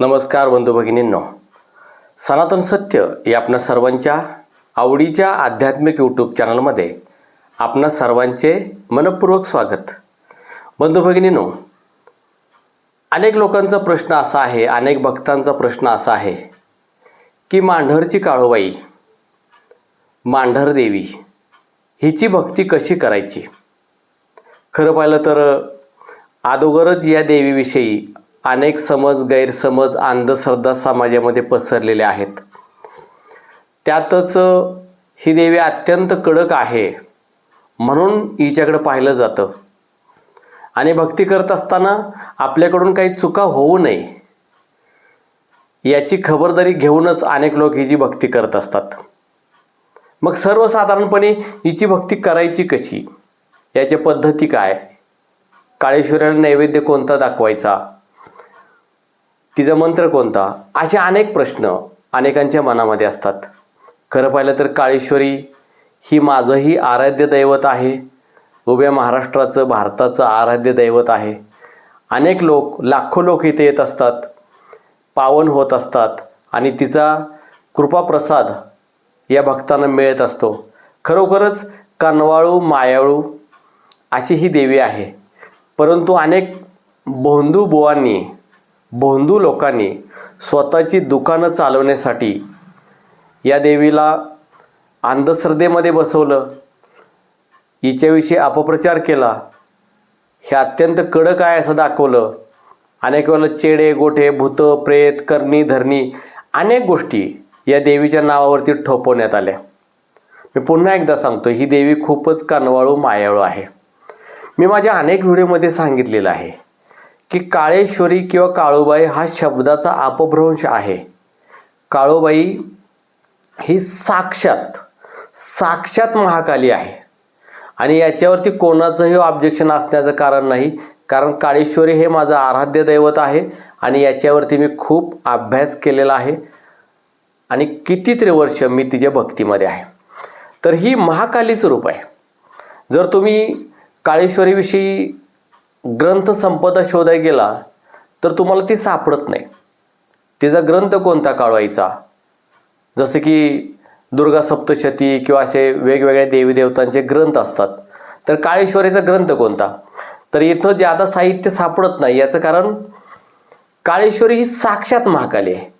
नमस्कार बंधू भगिनींनो. सनातन सत्य या आपणा सर्वांच्या आवडीच्या आध्यात्मिक यूट्यूब चॅनलमध्ये आपणा सर्वांचे मनपूर्वक स्वागत. बंधू भगिनींनो अनेक लोकांचा प्रश्न असा आहे अनेक भक्तांचा प्रश्न असा आहे की मांढरची काळोबाई मांढर देवी हिची भक्ती कशी करायची? खरं पाहिलं तर अगोदरच या देवीविषयी अनेक समज गैरसमज अंधश्रद्धा समाजामध्ये पसरलेले आहेत. त्यातच ही देवी अत्यंत कडक आहे म्हणून हिच्याकडं पाहिलं जातं. आणि भक्ती करत असताना आपल्याकडून काही चुका होऊ नये याची खबरदारी घेऊनच अनेक लोक हिची भक्ती करत असतात. मग सर्वसाधारणपणे हिची भक्ती करायची कशी? याच्या पद्धती काय? काळेश्वराला नैवेद्य कोणता दाखवायचा? तिचा मंत्र कोणता? असे अनेक प्रश्न अनेकांच्या मनामध्ये असतात. खरं पाहिलं तर काळेश्वरी ही माझंही आराध्य दैवत आहे. उभ्या महाराष्ट्राचं भारताचं आराध्य दैवत आहे. अनेक लोक लाखो लोक इथे येत असतात. पावन होत असतात आणि तिचा कृपाप्रसाद या भक्तांना मिळत असतो. खरोखरच कनवाळू मायाळू अशी ही देवी आहे. परंतु अनेक भोंदू बुवांनी भोंदू लोकांनी स्वतःची दुकानं चालवण्यासाठी या देवीला अंधश्रद्धेमध्ये बसवलं. हिच्याविषयी अपप्रचार केला. हे अत्यंत कडक आहे असं दाखवलं. अनेक वेळेला चेडे गोठे भूतं प्रेत करणी धरणी अनेक गोष्टी या देवीच्या नावावरती ठोपवण्यात आल्या. मी पुन्हा एकदा सांगतो ही देवी खूपच कानवाळू मायाळू आहे. मी माझ्या अनेक व्हिडिओमध्ये सांगितलेलं आहे. की काळेश्वरी किंवा काळूबाई हा शब्दाचा अपभ्रंश आहे. काळूबाई ही साक्षात साक्षात महाकाली आहे. आणि याच्यावरती कोणाचंही ऑब्जेक्शन असण्याचं कारण नाही. कारण काळेश्वरी हे माझं आराध्य दैवत आहे आणि याच्यावरती मी खूप अभ्यास केलेला आहे. आणि कितीतरी वर्ष मी तिच्या भक्तीमध्ये आहे. तर ही महाकालीचं रूप आहे. जर तुम्ही काळेश्वरीविषयी ग्रंथ संपदा शोधायला गेला तर तुम्हाला ती सापडत नाही. तिचा ग्रंथ कोणता काढवायचा? जसं की दुर्गा सप्तशती किंवा असे वेगवेगळ्या देवी देवतांचे ग्रंथ असतात. तर काळेश्वरीचा ग्रंथ कोणता? तर इथं ज्यादा साहित्य सापडत नाही याचं कारण काळेश्वरी ही साक्षात महाकाली आहे.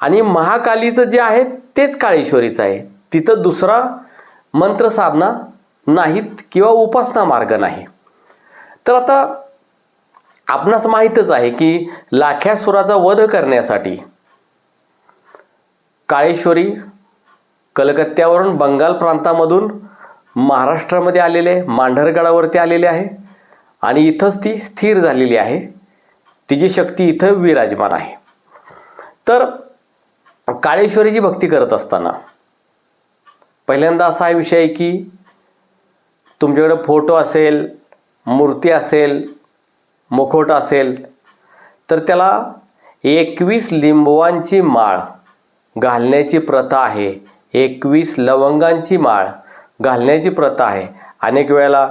आणि महाकालीचं जे आहे तेच काळेश्वरीचं आहे. तिथं दुसरा मंत्र साधना नाहीत किंवा उपासना मार्ग नाही. तर आता आपणास माहीतच आहे की लाख्यासुराचा वध करण्यासाठी काळेश्वरी कलकत्त्यावरून बंगाल प्रांतामधून महाराष्ट्रामध्ये आलेले मांढरगडावरती आलेले आहे आणि इथंच ती स्थिर झालेली आहे. तिची शक्ती इथं विराजमान आहे. तर काळेश्वरीची भक्ती करत असताना पहिल्यांदा असा विषय आहे की तुमच्याकडे फोटो असेल मूर्ती असेल मुखवट असेल तर त्याला एकवीस लिंबवांची माळ घालण्याची प्रथा आहे. एकवीस लवंगांची माळ घालण्याची प्रथा आहे. अनेक वेळेला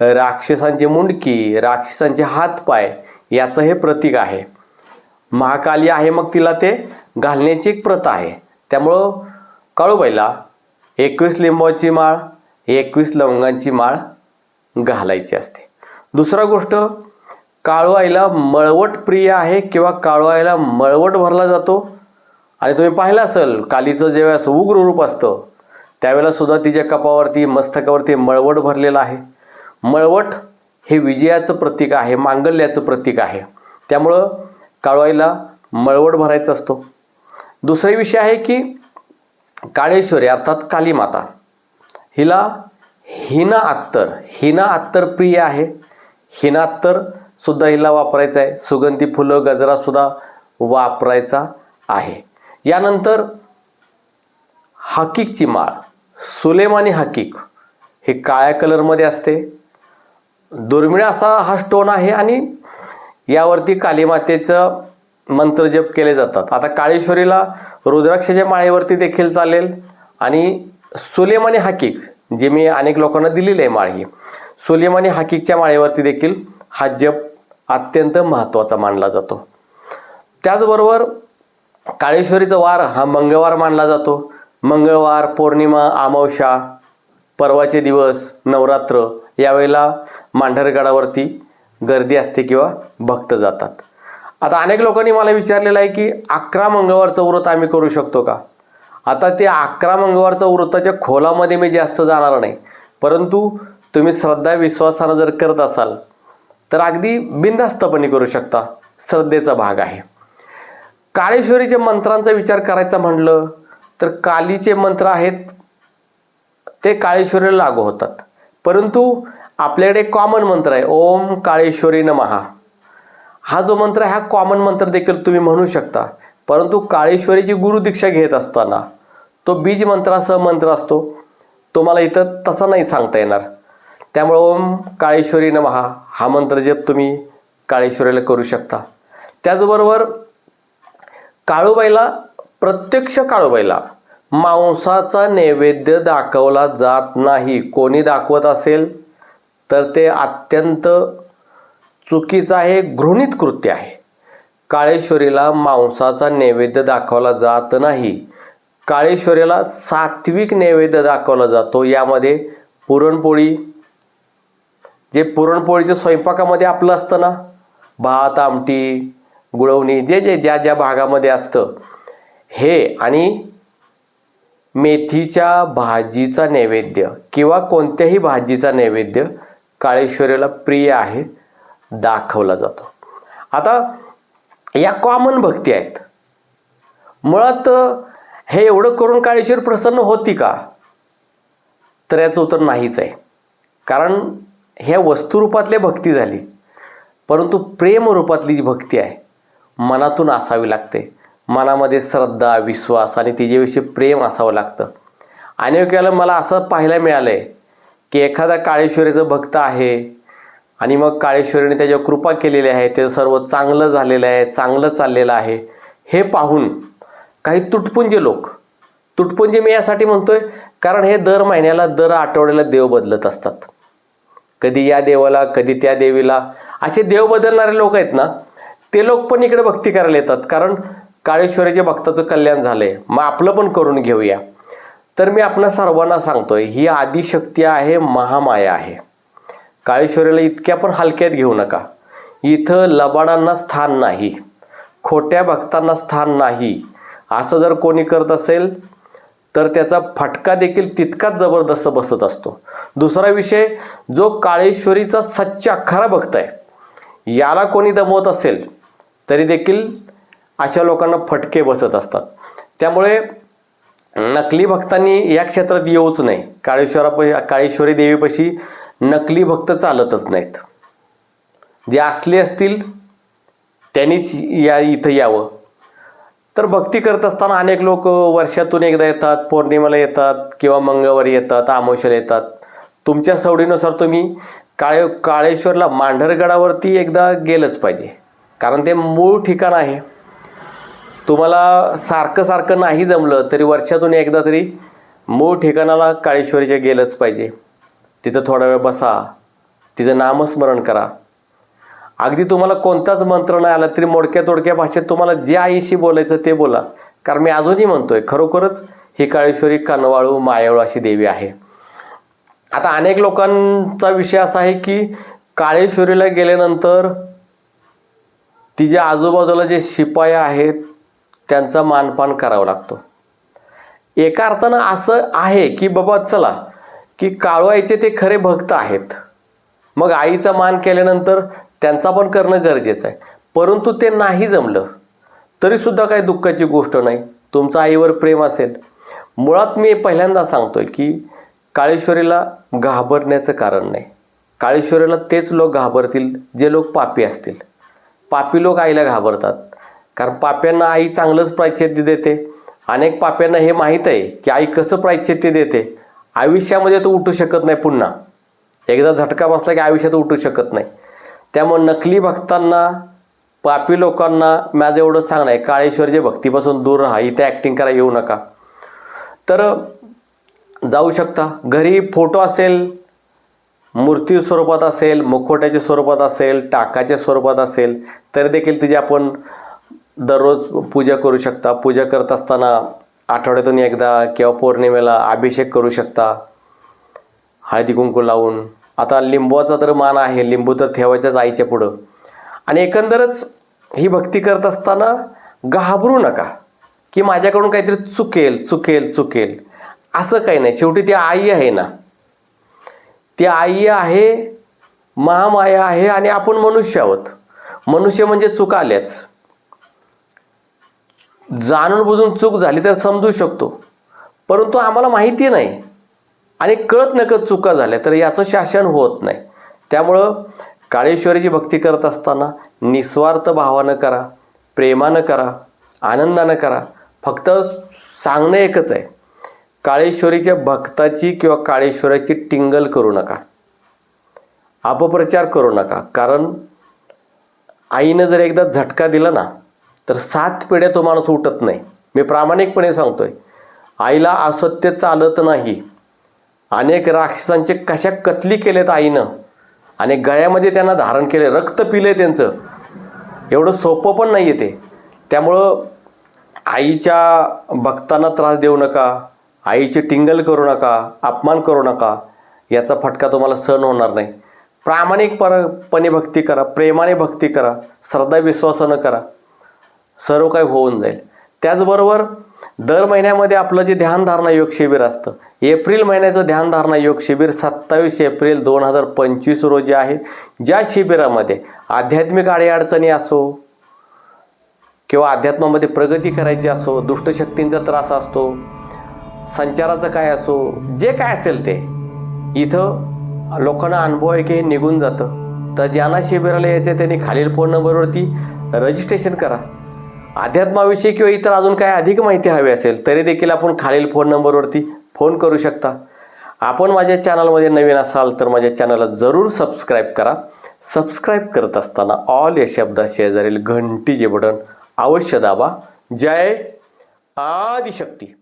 राक्षसांची मुंडकी राक्षसांचे हातपाय याचं हे प्रतीक आहे. महाकाली आहे मग तिला ते घालण्याची एक प्रथा आहे. त्यामुळं काळूबाईला एकवीस लिंबाची माळ एकवीस लवंगांची माळ घालायची असते. दुसरा गोष्ट काळवाईला मळवट प्रिय आहे किंवा काळवाईला मळवट भरला जातो? आणि तुम्ही पाहिलं असेल कालीचं जेव्हा उग्र रूप असतं त्यावेळेला सुद्धा तिच्या कपावरती मस्तकावरती मळवट भरलेलं आहे. मळवट हे विजयाचं प्रतीक आहे मांगल्याचं प्रतीक आहे. त्यामुळं काळवाईला मळवट भरायचा असतो. दुसरा विषय आहे की काळेश्वरी अर्थात कालीमाता हिला हिना अत्तर हिना अत्तर प्रिय आहे. हिना अत्तर सुद्धा हिला वापरायचं आहे. सुगंधी फुलं गजरा सुद्धा वापरायचा आहे. यानंतर हकीकची माळ. सुलेमानी हकीक हे काळ्या कलरमध्ये असते. दुर्मिळ असा हा स्टोन आहे आणि यावरती कालीमातेचं मंत्र जप केले जातात. आता काळेश्वरीला रुद्राक्षाच्या माळेवरती देखील चालेल आणि सुलेमानी हकीक जे मी अनेक लोकांना दिलेली आहे माळ ही सुलेमानी हकीकच्या माळेवरती देखील हा जप अत्यंत महत्त्वाचा मानला जातो. त्याचबरोबर काळेश्वरीचा वार हा मंगळवार मानला जातो. मंगळवार पौर्णिमा अमावस्या परवाचे दिवस नवरात्र यावेळेला मांढरगडावरती गर्दी असते किंवा भक्त जातात. आता अनेक लोकांनी मला विचारलेलं आहे की अकरा मंगळवारचं व्रत आम्ही करू शकतो का? आता ते अकरा मंगळवारचं व्रताच्या खोलामध्ये मी जास्त जाणार नाही. परंतु तुम्ही श्रद्धा विश्वासानं जर करत असाल तर अगदी बिनधास्तपणे करू शकता. श्रद्धेचा भाग आहे. काळेश्वरीच्या मंत्रांचा विचार करायचा म्हणलं तर कालीचे मंत्र आहेत ते काळेश्वरीला लागू होतात. परंतु आपल्याकडे कॉमन मंत्र आहे ओम काळेश्वरी नमहा हा जो मंत्र आहे हा कॉमन मंत्र देखील तुम्ही म्हणू शकता. परंतु काळेश्वरीची गुरुदीक्षा घेत असताना तो बीज मंत्रासह मंत्र असतो. तो मला इथं तसा नाही सांगता येणार. त्यामुळे ओम काळेश्वरी नमहा हा मंत्र जप तुम्ही काळेश्वरीला करू शकता. त्याचबरोबर काळूबाईला प्रत्यक्ष काळूबाईला मांसाचा नैवेद्य दाखवला जात नाही. कोणी दाखवत असेल तर ते अत्यंत चुकीचं आहे घृणित कृत्य आहे. काळेश्वरीला मांसाचा नैवेद्य दाखवला जात नाही. काळेश्वरीला सात्विक नैवेद्य दाखवला जातो. यामध्ये पुरणपोळी जे पुरणपोळीच्या स्वयंपाकामध्ये आपलं असतं ना भात आमटी गुळवणी जे जे ज्या ज्या भागामध्ये असतं हे आणि मेथीच्या भाजीचा नैवेद्य किंवा कोणत्याही भाजीचा नैवेद्य काळेश्वरीला प्रिय आहे दाखवला जातो. आता या कॉमन भक्ती आहेत. मुळात हे एवढं करून काळेश्वर प्रसन्न होती का? तर याचं उत्तर नाहीच आहे. कारण ह्या वस्तुरूपातल्या भक्ती झाली. परंतु प्रेम रूपातली जी भक्ती आहे मनातून असावी लागते. मनामध्ये श्रद्धा विश्वास आणि तिच्याविषयी प्रेम असावं लागतं. अनेक वेळेला मला असं पाहायला मिळालं आहे की एखादा काळेश्वरीचं भक्त आहे आणि मग काळेश्वरीने त्याच्यावर कृपा केलेली आहे ते सर्व चांगलं झालेलं आहे चांगलं चाललेलं आहे हे पाहून काही तुटपुंजे लोक तुटपुंजे मी यासाठी म्हणतोय कारण हे दर महिन्याला दर आठवड्याला देव बदलत असतात. कधी या देवाला कधी त्या देवीला. असे देव बदलणारे लोक आहेत ना ते लोक पण इकडे भक्ती करायला येतात. कारण काळेश्वरीच्या भक्ताचं कल्याण झालंय. मग आपलं पण करून घेऊया. तर मी आपणा सर्वांना सांगतोय ही आदिशक्ती आहे महामाया आहे. काळेश्वरीला इतक्या पण हलक्यात घेऊ नका. इथं लबाडांना स्थान नाही. खोट्या भक्तांना स्थान नाही. असं जर कोणी करत असेल तर त्याचा फटका देखील तितकाच जबरदस्त बसत असतो. दुसरा विषय जो काळेश्वरीचा सच्चा खरा भक्त आहे. याला कोणी दमवत असेल तरी देखील अशा लोकांना फटके बसत असतात. त्यामुळे नकली भक्तांनी या क्षेत्रात येऊच नाही. काळेश्वराप काळेश्वरी देवीपाशी नकली भक्त चालतच नाहीत. जे असले असतील त्यांनीच या इथं यावं. तर भक्ती करत असताना अनेक लोक वर्षातून एकदा येतात पौर्णिमेला येतात किंवा मंगळवारी येतात अमावस्याला येतात. तुमच्या सवडीनुसार तुम्ही काळे काळेश्वरला मांढरगडावरती एकदा गेलंच पाहिजे. कारण ते मूळ ठिकाण आहे. तुम्हाला सारखं सारखं नाही जमलं तरी वर्षातून एकदा तरी मूळ ठिकाणाला काळेश्वरीच्या गेलंच पाहिजे. तिथं थोडा वेळ बसा. तिचं नामस्मरण करा. अगदी तुम्हाला कोणताच मंत्र नाही आला तरी मोडक्या तोडक्या भाषेत तुम्हाला जे आईशी बोलायचं ते बोला. कारण मी अजूनही म्हणतोय खरोखरच ही काळेश्वरी कनवाळू मायाळू अशी देवी आहे. आता अनेक लोकांचा विषय असा आहे की काळेश्वरीला गेल्यानंतर तिच्या आजूबाजूला जे शिपाई आहेत त्यांचा मानपान करावा लागतो. एका अर्थानं असं आहे की बाबा चला की काळवायचे ते खरे भक्त आहेत. मग आईचा मान केल्यानंतर त्यांचा पण करणं गरजेचं आहे. परंतु ते नाही जमलं तरीसुद्धा काही दुःखाची गोष्ट नाही. तुमचं आईवर प्रेम असेल. मुळात मी पहिल्यांदा सांगतोय की काळेश्वरीला घाबरण्याचं कारण नाही. काळेश्वरीला तेच लोक घाबरतील जे लोक पापी असतील. पापी लोक आईला घाबरतात. कारण पाप्यांना आई चांगलंच प्रायचित्य देते. अनेक पाप्यांना हे माहीत आहे की आई कसं प्रायचित्य देते. आयुष्यामध्ये तो उठू शकत नाही पुन्हा. एकदा झटका बसला की आयुष्यात उठू शकत नाही. त्यामुळे नकली भक्तांना पापी लोकांना माझं एवढं सांगणं आहे. काळेश्वरच्या भक्तीपासून दूर राहा. इथे ॲक्टिंग करा येऊ नका. तर जाऊ शकता. घरी फोटो असेल मूर्ती स्वरूपात असेल मुखवट्याच्या स्वरूपात असेल टाकाच्या स्वरूपात असेल तर देखील तिची आपण दररोज पूजा करू शकता. पूजा करत असताना आठवड्यातून एकदा किंवा पौर्णिमेला अभिषेक करू शकता. हळदी कुंकू लावून. आता लिंबूचा तर मान आहे. लिंबू तर ठेवायच्याच आईच्या पुढं. आणि एकंदरच ही भक्ती करत असताना घाबरू नका की माझ्याकडून काहीतरी चुकेल चुकेल चुकेल. असं काही नाही. शेवटी ती आई आहे ना. ती आई आहे महामाया आहे आणि आपण मनुष्य आहोत. मनुष्य म्हणजे चूक आल्याच. जाणून बुजून चूक झाली तर समजू शकतो. परंतु आम्हाला माहिती नाही आणि कळत नकळत चुका झाल्या तर याचं शासन होत नाही. त्यामुळं काळेश्वरीची भक्ती करत असताना निस्वार्थ भावानं करा प्रेमानं करा आनंदानं करा. फक्त सांगणं एकच आहे. काळेश्वरीच्या भक्ताची किंवा काळेश्वराची टिंगल करू नका. अपप्रचार करू नका. कारण आईनं जर एकदा झटका दिला ना तर सात पिढ्या तो माणूस उठत नाही. मी प्रामाणिकपणे सांगतोय आईला असत्य चालत नाही. अनेक राक्षसांचे कशा कतली केलेत आईनं. आणि गळ्यामध्ये त्यांना धारण केले रक्त पिले त्यांचं. एवढं सोपं पण नाही आहे ते. त्यामुळं आईच्या भक्तांना त्रास देऊ नका. आईची टिंगल करू नका अपमान करू नका याचा फटका तुम्हाला सहन होणार नाही. प्रामाणिकपणे भक्ती करा प्रेमाने भक्ती करा श्रद्धा विश्वासानं करा. सर्व काही होऊन जाईल. त्याचबरोबर दर महिन्यामध्ये आपलं जे ध्यानधारणा योग शिबिर असतं एप्रिल महिन्याचं ध्यानधारणा योग शिबिर सत्तावीस एप्रिल दोन हजार पंचवीस रोजी आहे. ज्या शिबिरामध्ये आध्यात्मिक अडीअडचणी असो किंवा अध्यात्मामध्ये प्रगती करायची असो दुष्टशक्तींचा त्रास असतो संचाराचं काय असो जे काय असेल ते. इथं लोकांना अनुभव आहे की हे निघून जातं. तर ज्यांना शिबिराला यायचं त्यांनी खालील फोन नंबरवरती रजिस्ट्रेशन करा. अध्यात्माविषयी किंवा इतर अजून काय अधिक माहिती हवी असेल तरी देखील आपण खालील फोन नंबरवरती फोन करू शकता. आपण माझ्या चॅनलमध्ये नवीन असाल तर माझ्या चॅनलला जरूर सबस्क्राईब करा. सबस्क्राईब करत असताना ऑल या शब्दा शेजारील घंटी जे बटन अवश्य दाबा. जय आदिशक्ती.